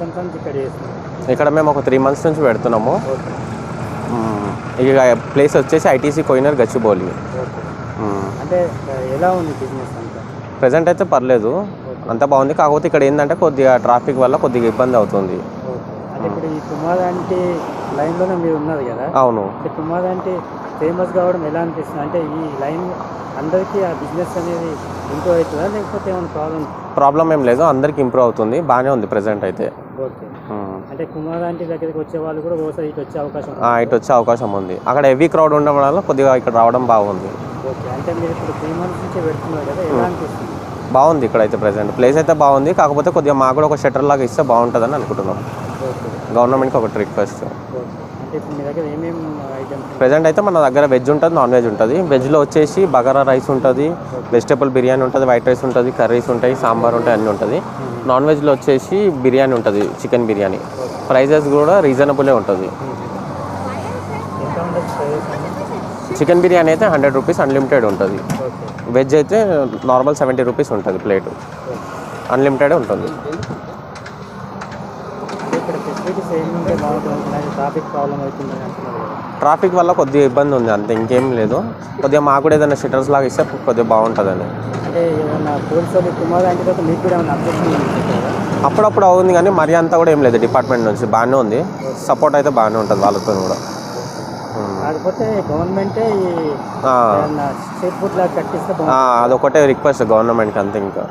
సంవత్సరం ఇక్కడ మేము ఒక త్రీ మంత్స్ నుంచి పెడుతున్నాము. ఇక ప్లేస్ వచ్చేసి ఐటీసీ కోయినర్ గచ్చిబౌలి అంటే ఎలా ఉంది బిజినెస్ అంతా? ప్రజెంట్ అయితే పర్లేదు. అంతా బాగుంది. కాకపోతే ఇక్కడ ఏంటంటే కొద్దిగా ట్రాఫిక్ వల్ల కొద్దిగా ఇబ్బంది అవుతుంది. అంటే ఇప్పుడు ఈ తుమ్మాద అంటే లైన్లోనే మీరు ఉన్నారు కదా? అవును. అంటే తుమ్మాద అంటే ఫేమస్ కావడం ఎలా అనిపిస్తుంది? అంటే ఈ లైన్ అందరికీ ఆ బిజినెస్ అనేది ఇంప్రూవ్ అవుతుందా? లేకపోతే ఏమైనా ప్రాబ్లం ప్రాబ్లం ఏం లేదు. అందరికి ఇంప్రూవ్ అవుతుంది. బాగానే ఉంది ప్రజెంట్ అయితే. అంటే కుమార్ ఆంటీ దగ్గరికి వచ్చే వాళ్ళు కూడా ఒకసారి ఇటు వచ్చే అవకాశం ఇటు వచ్చే అవకాశం ఉంది. అక్కడ హెవీ క్రౌడ్ ఉండడం వల్ల కొద్దిగా ఇక్కడ రావడం బాగుంది. ఓకే అంటే మీరు ఇప్పుడు త్రీ మంత్స్ నుంచి పెడుతున్నారు కదా ఎలా అనిపిస్తుంది? బాగుంది ఇక్కడ అయితే ప్రజెంట్ ప్లేస్ అయితే బాగుంది కాకపోతే కొద్దిగా మాకు కూడా ఒక షటర్ లాగా ఇస్తే బాగుంటుందని అనుకుంటున్నాం. గవర్నమెంట్కి ఒకటి రిక్వెస్ట్ ప్రజెంట్ అయితే మన దగ్గర వెజ్ ఉంటుంది నాన్ వెజ్ ఉంటుంది వెజ్లో వచ్చేసి బగారా రైస్ ఉంటుంది వెజిటేబుల్ బిర్యానీ ఉంటుంది వైట్ రైస్ ఉంటుంది కర్రీస్ ఉంటాయి సాంబార్ ఉంటాయి అన్నీ ఉంటుంది. నాన్ వెజ్లో వచ్చేసి బిర్యానీ ఉంటుంది చికెన్ బిర్యానీ. ప్రైజెస్ కూడా రీజనబులే ఉంటుంది. చికెన్ బిర్యానీ అయితే హండ్రెడ్ రూపీస్ అన్లిమిటెడ్ ఉంటుంది. వెజ్ అయితే నార్మల్ సెవెంటీ రూపీస్ ఉంటుంది ప్లేట్. అన్లిమిటెడ్ ఉంటుంది. ఇక్కడ ఫెసిలిటీస్ ఏమి ఉంటే బాగుంటుంది ట్రాఫిక్ ప్రాబ్లం అవుతుంది అంటున్నారు ట్రాఫిక్ వల్ల కొద్దిగా ఇబ్బంది ఉంది అంతే. ఇంకేం లేదు. కొద్దిగా మాకు కూడా ఏదైనా షటర్స్ లాగా ఇస్తే కొద్దిగా బాగుంటుందని. అప్పుడప్పుడు అవుతుంది కానీ మరీ అంతా కూడా ఏం లేదు. డిపార్ట్మెంట్ నుంచి బాగానే ఉంది. సపోర్ట్ అయితే బాగానే ఉంటుంది వాళ్ళతో కూడా. కాకపోతే గవర్నమెంటే అదొకటే రిక్వెస్ట్ గవర్నమెంట్కి అంతే ఇంకా.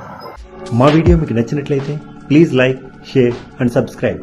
మా వీడియో మీకు నచ్చినట్లయితే please like share and subscribe